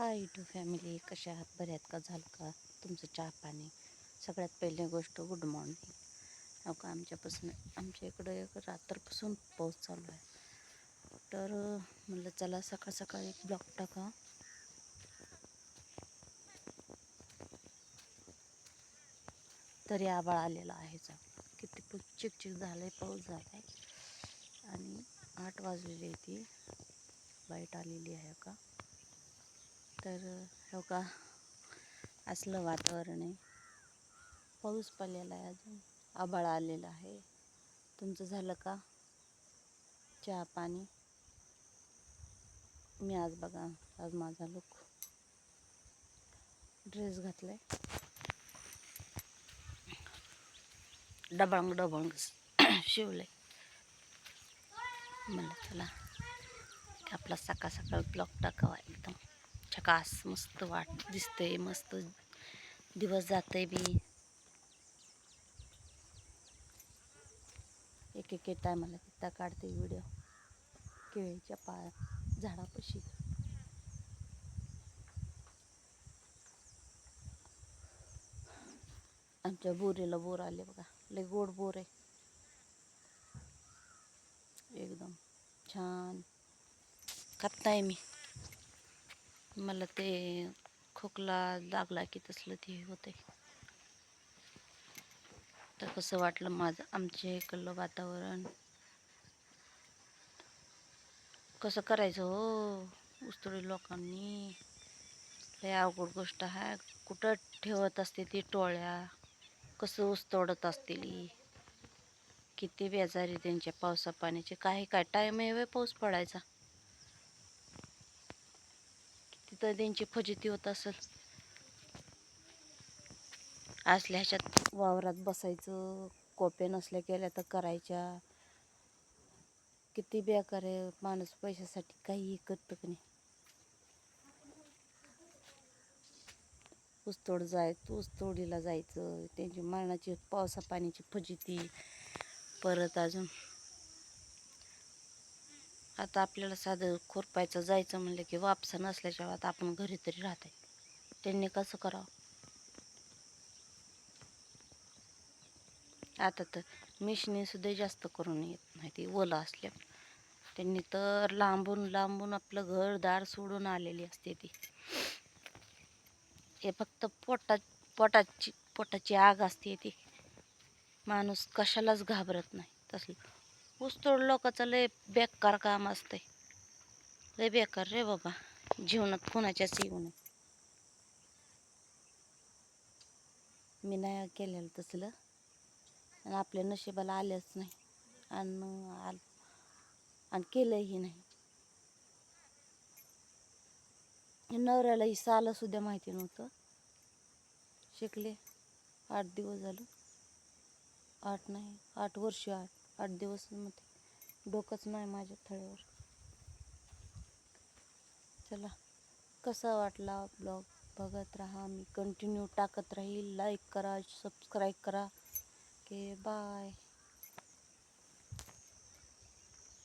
High to family कशा आहात? बऱ्या आहेत का? झालं का तुमचं चहा पाणी? सगळ्यात पहिली गोष्ट गुड मॉर्निंग. हो का? आमच्यापासून आमच्या इकडं एक रात्रपासून पाऊस चालू आहे. तर म्हटलं म्हणलं चला सकाळ सकाळ एक ब्लॉक टाका. तरी आबाळ आलेला आहे चांगला किती पण चिकचिक झालं आहे पाऊस झाला आहे आणि आठ वाजलेली आहे ती. लाइट आलेली आहे का? तर हो का असलं वातावरण आहे. पाऊस पडलेला आहे अजून. आभाळ आलेला आहे. तुमचं झालं का? चहा पाणी? मी आज बघा आज माझा लुक ड्रेस घातलाय. डबांग डबांग आहे म्हणलं चला आपला सकाळ सकाळ ब्लॉक टाकावा एकदम. छकास मस्त वाट दिसतंय मस्त दिवस जातंय बी. एक एक टायमाला तिथं काढते व्हिडिओ केळीच्या पा झाडापाशी. आमच्या बोरीला बोर आले बघा लय गोड बोर आहे. एकदम छान. खात नाही मी. मला ते खोकला लागला की तसलं ते होते तर कसं वाटलं माझं आमच्या इकडलं वातावरण? कसं करायचं हो? उस्तुडी लोकांनी. लय अवघड गोष्ट आहे कुठं ठेवत असते ती टोळ्या? कसं उस्तोडत असतील किती बेजारी त्यांच्या पावसा पाण्याचे काही काय टाईम आहे पाऊस पडायचा? तर त्यांची फजिती होत असेल. असल्या ह्याच्यात वावरात बसायचं कोप्या नसल्या केल्या तर करायच्या. किती बेकार आहे माणूस पैशासाठी काहीही करतं की नाही. ऊसतोड जाय ऊसतोडीला जायचं. त्यांची मरणाची पावसा पाण्याची फजिती. परत अजून आता आपल्याला साधं खुरपायचं जायचं म्हणलं की वापसा नसल्याच्या आता आपण घरी तरी राहत आहे त्यांनी कसं करावं? आता तर मिशनी सुद्धा जास्त करून येत नाही ती ओलं असल्या त्यांनी तर लांबून लांबून आपलं घर दार सोडून आलेली असते ती. हे फक्त पोटा पोटाची पोटाची आग असते ती. माणूस कशालाच घाबरत नाही. तसलं ऊसतोड लोकांचं लय बेकार काम असतंय. लय बेकार रे बाबा. जीवनात कोणाच्याच येऊ नये. मी नाही केलेलं तसलं. आणि आपल्या नशिबाला आल्याच नाही. आणि आल आणि केलंही नाही. नवऱ्याला ही सालं सुद्धा माहिती नव्हतं. शिकले. आठ दिवस झालं. आठ नाही आठ वर्ष आठ. आठ दिवसमध्ये डोकंच नाही माझ्या थळ्यावर. चला कसा वाटला ब्लॉग? बघत राहा मी. कंटिन्यू टाकत राहील लाईक करा सबस्क्राईब करा. के बाय